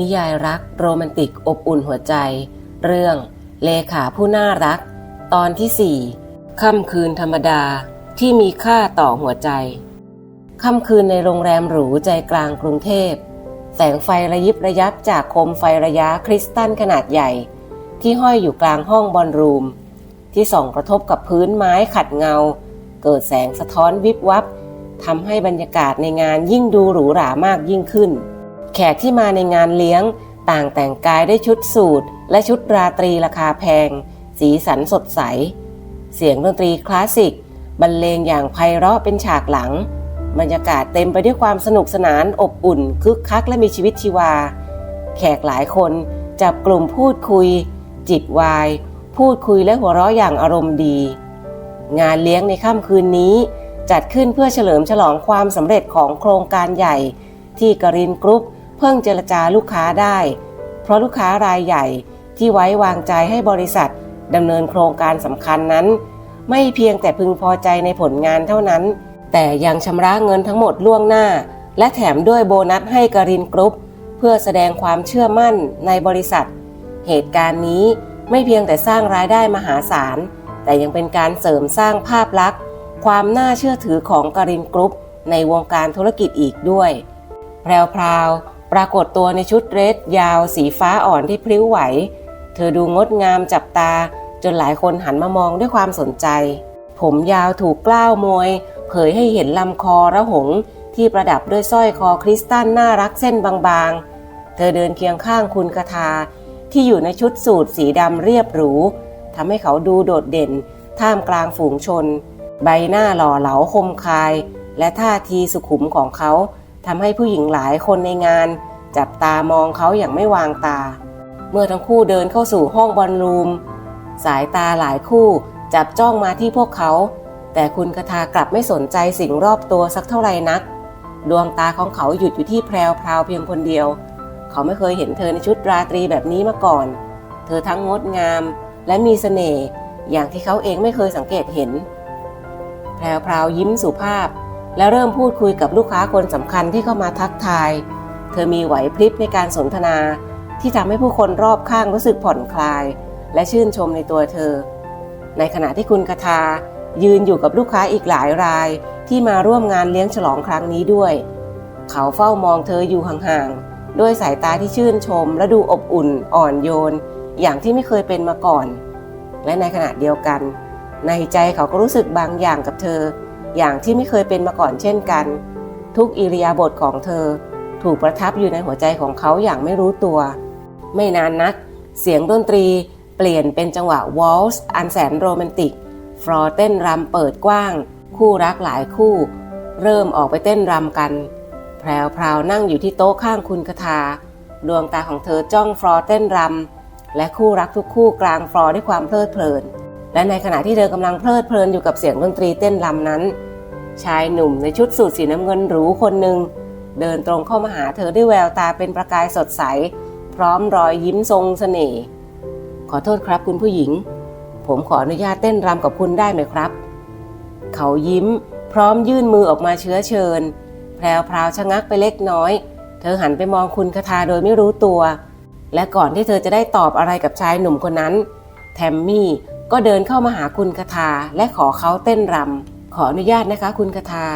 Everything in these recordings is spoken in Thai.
นิยายรักโรแมนติกอบอุ่นหัวใจ เรื่อง เลขาผู้น่ารัก ตอนที่สี่ค่ำคืนธรรมดาที่มีค่าต่อหัวใจ ค่ำคืนในโรงแรมหรูใจกลางกรุงเทพ แสงไฟระยิบระยับจากโคมไฟระยะคริสตัลขนาดใหญ่ ที่ห้อยอยู่กลางห้องบอลรูม ที่ส่องกระทบกับพื้นไม้ขัดเงา เกิดแสงสะท้อนวิบวับทำให้บรรยากาศในงานยิ่งดูหรูหรามากยิ่งขึ้น แขกที่มาในงานเลี้ยง ต่างแต่งกายได้วยชุดสูทและชุดราตรีราคาแพง สีสันสดใส เสียงดนตรีคลาสสิก บรรเลงอย่างไพเราะเป็นฉากหลัง บรรยากาศเต็มไปด้วยความสนุกสนานอบอุ่น คึกคักและมีชีวิตชีวา แขกหลายคนจับกลุ่มพูดคุย จิบวาย พูดคุยและหัวเราะอย่างอารมณ์ดี งานเลี้ยงในค่ำคืนนี้ จัดขึ้นเพื่อเฉลิมฉลองความสำเร็จของโครงการใหญ่ที่กรินกรุ๊ป เพิ่งเจรจาลูกค้าได้ เพราะลูกค้ารายใหญ่ที่ไว้วางใจให้บริษัทดำเนินโครงการสำคัญนั้น ไม่เพียงแต่พึงพอใจในผลงานเท่านั้น แต่ยังชำระเงินทั้งหมดล่วงหน้า และแถมด้วยโบนัสให้กรินกรุ๊ป เพื่อแสดงความเชื่อมั่นในบริษัท เหตุการณ์นี้ไม่เพียงแต่สร้างรายได้มหาศาล แต่ยังเป็นการเสริมสร้างภาพลักษณ์ความน่าเชื่อถือของกรินกรุ๊ปในวงการธุรกิจอีกด้วย แพรวพราว ปรากฏตัวในชุดเรสยาวสีฟ้าอ่อนที่พลิ้วไหว เธอดูงดงามจับตา จนหลายคนหันมามองด้วยความสนใจ ผมยาวถูกกล้าวมวย เผยให้เห็นลำคอระหง ที่ประดับด้วยสร้อยคอคริสตัลน่ารักเส้นบางๆ เธอเดินเคียงข้างคุณกทา ที่อยู่ในชุดสูทสีดำเรียบหรูทำให้เขาดูโดดเด่น ท่ามกลางฝูงชน ใบหน้าหล่อเหลาคมคาย และท่าทีสุขุมของเขา ทำให้ผู้หญิงหลายคนในงาน จับตามองเขาอย่างไม่วางตา เมื่อทั้งคู่เดินเข้าสู่ห้องบอลรูม สายตาหลายคู่จับจ้องมาที่พวกเขา แต่คุณคทากลับไม่สนใจสิ่งรอบตัวสักเท่าไหร่นัก ดวงตาของเขาหยุดอยู่ที่แพรวพราวเพียงคนเดียว เขาไม่เคยเห็นเธอในชุดราตรีแบบนี้มาก่อน เธอทั้งงดงามและมีเสน่ห์อย่างที่เขาเองไม่เคยสังเกตเห็น แพรวพราวยิ้มสุภาพ และเริ่มพูดคุยกับลูกค้าคนสำคัญที่เข้ามาทักทาย เธอมีไหวพริบในการสนทนา ที่ทำให้ผู้คนรอบข้างรู้สึกผ่อนคลาย และชื่นชมในตัวเธอ ในขณะที่คุณคทายืนอยู่กับลูกค้าอีกหลายราย ที่มาร่วมงานเลี้ยงฉลองครั้งนี้ด้วย เขาเฝ้ามองเธออยู่ห่างๆด้วยสายตาที่ชื่นชม และดูอบอุ่นอ่อนโยน อย่างที่ไม่เคยเป็นมาก่อน และในขณะเดียวกัน ในใจเขาก็รู้สึกบางอย่างกับเธอ อย่างที่ไม่เคยเป็นมาก่อนเช่นกัน ทุกอิริยาบถของเธอ ถูกประทับอยู่ในหัวใจของเขาอย่างไม่รู้ตัว ไม่นานนัก เสียงดนตรีเปลี่ยนเป็นจังหวะวอลส์อันแสนโรแมนติก ฟลอร์เต้นรำเปิดกว้าง คู่รักหลายคู่ เริ่มออกไปเต้นรำกัน แพรวพราวนั่งอยู่ที่โต๊ะข้างคุณคทา ดวงตาของเธอจ้องฟลอร์เต้นรำและคู่รักทุกคู่กลางฟลอร์ด้วยความเพลิดเพลิน และในขณะที่เธอกำลังเพลิดเพลินอยู่กับเสียงดนตรีเต้นรำนั้น ชายหนุ่มในชุดสูทสีน้ำเงินหรูคนหนึ่งเดินตรงเข้ามาหาเธอด้วยแววตาเป็นประกายสดใส พร้อมรอยยิ้มทรงเสน่ห์ ขอโทษครับคุณผู้หญิง ผมขออนุญาตเต้นรำกับคุณได้ไหมครับ เขายิ้ม พร้อมยื่นมือออกมาเชื้อเชิญ แพรวพราวชะงักไปเล็กน้อย เธอหันไปมองคุณคทาโดยไม่รู้ตัว และก่อนที่เธอจะได้ตอบอะไรกับชายหนุ่มคนนั้น แทมมี่ ก็เดินเข้ามาหาคุณคทาและขอเขาเต้นรำขออนุญาตนะคะคุณคทา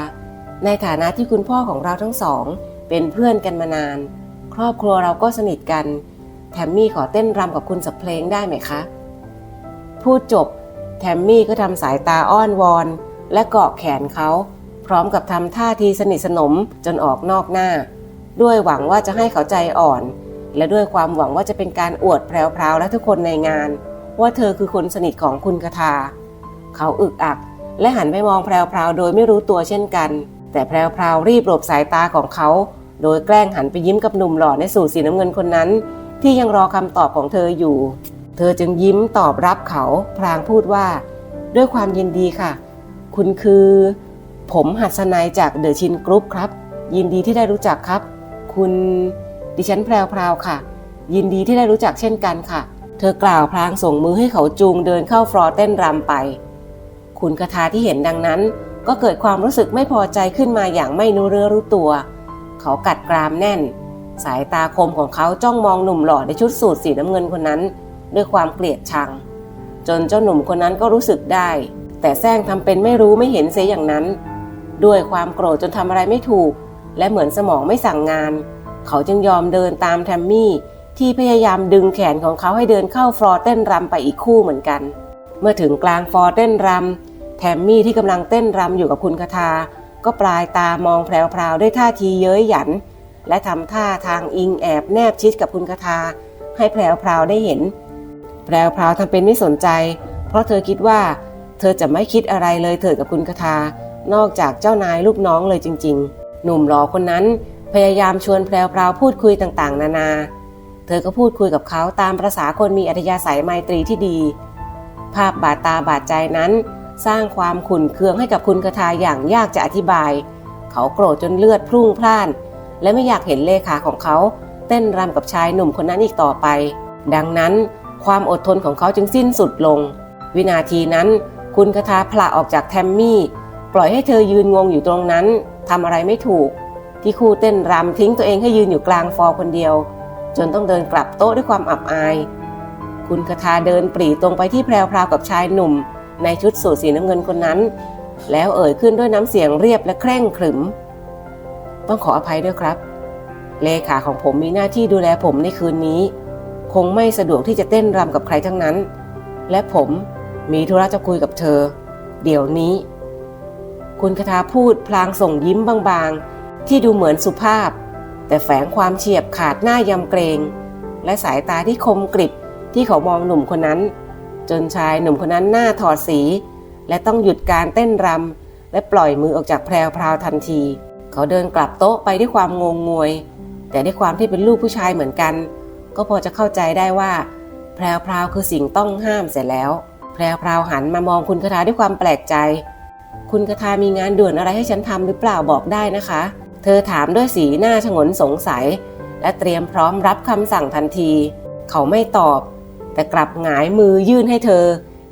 ในฐานะที่คุณพ่อของเราทั้งสอง เป็นเพื่อนกันมานาน ครอบครัวเราก็สนิทกันแทมมี่ขอเต้นรำกับคุณสักเพลงได้ไหมคะ พูดจบแทมมี่ก็ทำสายตาอ้อนวอน และเกาะแขนเขา พร้อมกับทำท่าทีสนิทสนมจนออกนอกหน้า ด้วยหวังว่าจะให้เขาใจอ่อน และด้วยความหวังว่าจะเป็นการอวดแพรวๆและทุกคนในงาน ว่าเธอคือคนสนิทของคุณคทา เขาอึกอัก และหันไปมองแพรวๆโดยไม่รู้ตัวเช่นกัน แต่แพรวๆรีบหลบสายตาของเขา โดยแกล้งหันไปยิ้มกับหนุ่มหล่อในสูทสีน้ำเงินคนนั้น ที่ยังรอคำตอบของเธออยู่ เธอจึงยิ้มตอบรับเขา พลางพูดว่า ด้วยความยินดีค่ะ คุณคือ ผมหัสนัยจากเดอะชินกรุ๊ปครับ ยินดีที่ได้รู้จักครับ คุณ ดิฉันแพรวพราวค่ะ ยินดีที่ได้รู้จักเช่นกันค่ะ ธอกล่าวพลางส่งมือให้เขาจูงเดินเข้าฟลอร์เต้นรำไป คุณคทาที่เห็นดังนั้น ก็เกิดความรู้สึกไม่พอใจขึ้นมาอย่างไม่รู้เรือรู้ตัว เขากัดกรามแน่น สายตาคมของเขาจ้องมองหนุ่มหล่อในชุดสูทสีน้ำเงินคนนั้น ด้วยความเกลียดชัง จนเจ้าหนุ่มคนนั้นก็รู้สึกได้ แต่แซงทำเป็นไม่รู้ไม่เห็นเสียอย่างนั้น ด้วยความโกรธจนทำอะไรไม่ถูก และเหมือนสมองไม่สั่งงาน เขาจึงยอมเดินตามแทมมี่ ที่พยายามดึงแขนของเขาให้เดินเข้าฟลอร์เต้นรำไปอีกคู่เหมือนกัน เมื่อถึงกลางฟลอร์เต้นรำแทมมี่ที่กำลังเต้นรำอยู่กับคุณคทา ก็ปลายตามองแพรวๆด้วยท่าทีเย้ยหยัน และทำท่าทางอิงแอบแนบชิดกับคุณคทา ให้แพรวๆได้เห็น แพรวๆทำเป็นไม่สนใจ เพราะเธอคิดว่า เธอจะไม่คิดอะไรเลยเถิดกับคุณคทา นอกจากเจ้านายลูกน้องเลยจริง ๆ หนุ่มหล่อคนนั้นพยายามชวนแพรวๆพูดคุยต่างๆ นานา เธอก็พูดคุยกับเขาตามประษาคนมีอัธยาศัยไมตรีที่ดี ภาพบาดตาบาดใจนั้น สร้างความขุ่นเคืองให้กับคุณคทาอย่างยากจะอธิบาย เขาโกรธจนเลือดพรุ่งพล่าน และไม่อยากเห็นเลขาของเขา เต้นรำกับชายหนุ่มคนนั้นอีกต่อไป ดังนั้นความอดทนของเขาจึงสิ้นสุดลง วินาทีนั้น คุณคทาผละออกจากแทมมี่ ปล่อยให้เธอยืนงงอยู่ตรงนั้นทำอะไรไม่ถูก ที่คู่เต้นรำทิ้งตัวเองให้ยืนอยู่กลางฟอร์คนเดียว จนต้องเดินกลับโต๊ะด้วยความอับอาย คุณคทาเดินปรีตรงไปที่แพรวๆกับชายหนุ่ม ในชุดสูทสีน้ำเงินคนนั้น แล้วเอ่ยขึ้นด้วยน้ำเสียงเรียบและเคร่งขรึม ต้องขออภัยด้วยครับ เลขาของผมมีหน้าที่ดูแลผมในคืนนี้ คงไม่สะดวกที่จะเต้นรำกับใครทั้งนั้น และผมมีธุระจะคุยกับเธอ เดี๋ยวนี้ คุณคทาพูดพลางส่งยิ้มบางๆ ที่ดูเหมือนสุภาพ แต่แฝงความเฉียบขาดหน้ายำเกรง และสายตาที่คมกริบที่เขามองหนุ่มคนนั้น จนชายหนุ่มคนนั้นหน้าถอดสี และต้องหยุดการเต้นรำและปล่อยมือออกจากแพรวพราวทันที เขาเดินกลับโต๊ะไปด้วยความงงงวย แต่ด้วยความที่เป็นลูกผู้ชายเหมือนกัน ก็พอจะเข้าใจได้ว่า แพรวพราวคือสิ่งต้องห้ามเสร็จแล้ว แพรวพราวหันมามองคุณคทาด้วยความแปลกใจ คุณคทามีงานด่วนอะไรให้ฉันทำหรือเปล่าบอกได้นะคะ เธอถามด้วยสีหน้าฉงนสงสัย และเตรียมพร้อมรับคำสั่งทันที เขาไม่ตอบ แต่กลับหงายมือยื่นให้เธอ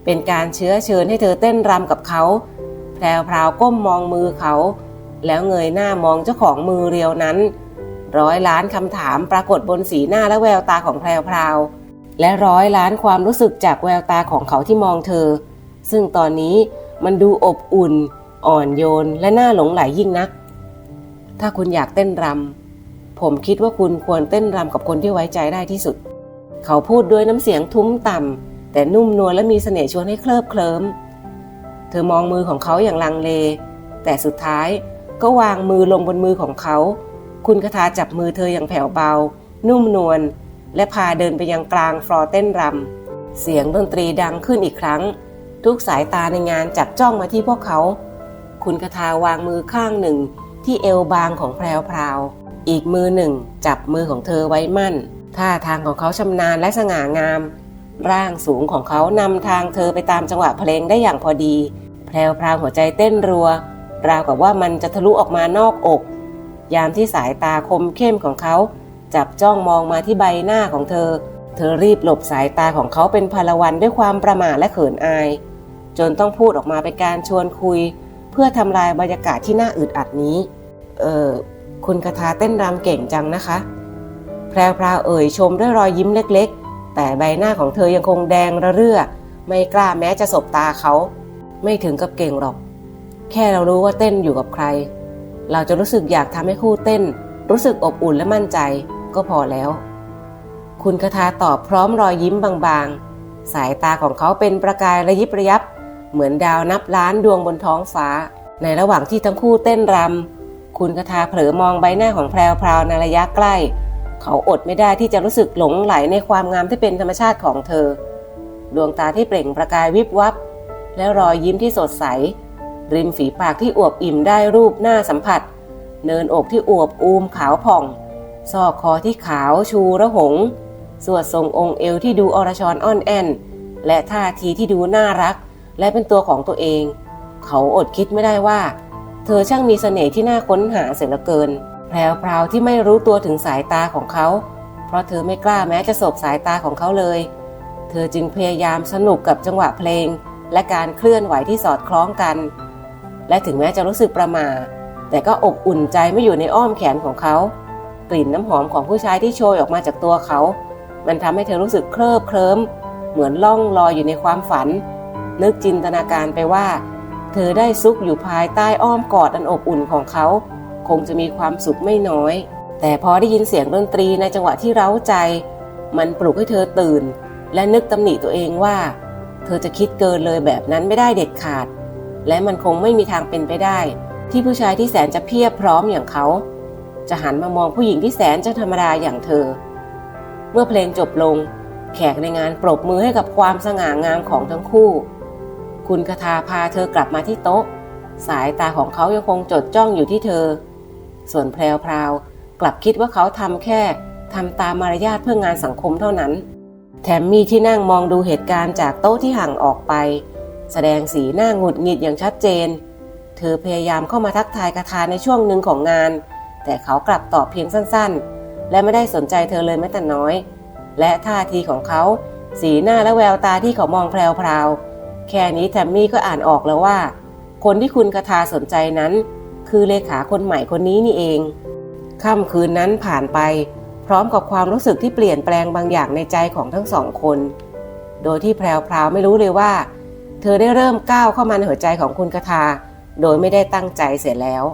เป็นการเชื้อเชิญให้เธอเต้นรำกับเขา แพรวพราวก้มมองมือเขา แล้วเงยหน้ามองเจ้าของมือเรียวนั้น ร้อยล้านคำถามปรากฏบนสีหน้าและแววตาของแพรวพราวและร้อยล้านความรู้สึกจากแววตาของเขาที่มองเธอ ซึ่งตอนนี้มันดูอบอุ่น อ่อนโยนและน่าหลงไหลยิ่งนัก ถ้าคุณอยากเต้นรำผมคิดว่าคุณควรเต้นรำกับคนที่ไว้ใจได้ที่สุด เขาพูดด้วยน้ำเสียงทุ้มต่ำแต่นุ่มนวลและมีเสน่ห์ชวนให้เคลิบเคลิ้ม เธอมองมือของเขาอย่างลังเล แต่สุดท้ายก็วางมือลงบนมือของเขา คุณคทาจับมือเธออย่างแผ่วเบา นุ่มนวลและพาเดินไปยังกลางฟลอร์เต้นรำเสียงดนตรีดังขึ้นอีกครั้ง ทุกสายตาในงานจับจ้องมาที่พวกเขา คุณคทาวางมือข้างหนึ่ง ที่เอวบางของแพรวพราว อีกมือหนึ่ง จับมือของเธอไว้มั่น ท่าทางของเขาชำนาญและสง่างาม ร่างสูงของเขานำทางเธอไปตามจังหวะเพลงได้อย่างพอดี แพรวพราวหัวใจเต้นรัว ราวกับว่ามันจะทะลุออกมานอกอก ยามที่สายตาคมเข้มของเขา จับจ้องมองมาที่ใบหน้าของเธอ เธอรีบหลบสายตาของเขาเป็นพลวันด้วยความประหม่าและเขินอาย จนต้องพูดออกมาเป็นการชวนคุยเพื่อทำลายบรรยากาศที่น่าอึดอัดนี้ เออคุณคาทาเต้นรำเก่งจังนะคะ แพรวพราวเอ่ยชมด้วยรอยยิ้มเล็กๆ แต่ใบหน้าของเธอยังคงแดงระเรื่อ ไม่กล้าแม้จะสบตาเขา ไม่ถึงกับเก่งหรอก แค่เรารู้ว่าเต้นอยู่กับใคร เราจะรู้สึกอยากทำให้คู่เต้น รู้สึกอบอุ่นและมั่นใจก็พอแล้ว คุณคาทาตอบพร้อมรอยยิ้มบางๆ สายตาของเขาเป็นประกายระยิบระยับ เหมือนดาวนับล้านดวงบนท้องฟ้า ในระหว่างที่ทั้งคู่เต้นรำ คุณคาทาเผลอมองใบหน้าของแพรวพราวในระยะใกล้ เขาอดไม่ได้ที่จะรู้สึกหลงไหลในความงามที่เป็นธรรมชาติของเธอ ดวงตาที่เปล่งประกายวิบวับ และรอยยิ้มที่สดใส ริมฝีปากที่อวบอิ่มได้รูปหน้าสัมผัส เนินอกที่อวบอูมขาวผ่อง ซอกคอที่ขาวชูระหง สวดทรงองค์เอวที่ดูอรชรอ่อนแอนและท่าทีที่ดูน่ารัก และเป็นตัวของตัวเอง เขาอดคิดไม่ได้ว่า เธอช่างมีเสน่ห์ที่น่าค้นหาเสียเหลือเกิน แพรวพราวที่ไม่รู้ตัวถึงสายตาของเขา เพราะเธอไม่กล้าแม้จะสบสายตาของเขาเลย เธอจึงพยายามสนุกกับจังหวะเพลง และการเคลื่อนไหวที่สอดคล้องกัน และถึงแม้จะรู้สึกประหม่าแต่ก็อบอุ่นใจไม่อยู่ในอ้อมแขนของเขา กลิ่นน้ำหอมของผู้ชายที่โชยออกมาจากตัวเขา มันทำให้เธอรู้สึกเคลิบเคลิ้ม เหมือนล่องลอยอยู่ในความฝัน นึกจินตนาการไปว่า เธอได้ซุกอยู่ภายใต้อ้อมกอดอันอบอุ่นของเขา คงจะมีความสุขไม่น้อย แต่พอได้ยินเสียงดนตรีในจังหวะที่เร้าใจ มันปลุกให้เธอตื่น และนึกตำหนิตัวเองว่า เธอจะคิดเกินเลยแบบนั้นไม่ได้เด็ดขาด และมันคงไม่มีทางเป็นไปได้ ที่ผู้ชายที่แสนจะเพียบพร้อมอย่างเขา จะหันมามองผู้หญิงที่แสนจะธรรมดาอย่างเธอ เมื่อเพลงจบลง แขกในงานปรบมือให้กับความสง่างามของทั้งคู่ คุณคทาพาเธอกลับมาที่โต๊ะ สายตาของเขายังคงจดจ้องอยู่ที่เธอ ส่วนแพรวพราวกลับคิดว่าเขาทำแค่ทำตามมารยาทเพื่องานสังคมเท่านั้น แถมมีที่นั่งมองดูเหตุการณ์จากโต๊ะที่ห่างออกไป แสดงสีหน้าหงุดหงิดอย่างชัดเจน เธอพยายามเข้ามาทักทายกระทาในช่วงหนึ่งของงาน แต่เขากลับตอบเพียงสั้นๆ และไม่ได้สนใจเธอเลยแม้แต่น้อย และท่าทีของเขา สีหน้าและแววตาที่เขามองแพรวๆ แค่นี้แทมมี่ก็อ่านออกแล้วว่า คนที่คุณคาทาสนใจนั้น คือเลขาคนใหม่คนนี้นี่เอง ค่ำคืนนั้นผ่านไป พร้อมกับความรู้สึกที่เปลี่ยนแปลงบางอย่างในใจของทั้งสองคน โดยที่แพรวๆไม่รู้เลยว่า เธอได้เริ่มก้าวเข้ามาในหัวใจของคุณคาทา โดยไม่ได้ตั้งใจเสร็จแล้ว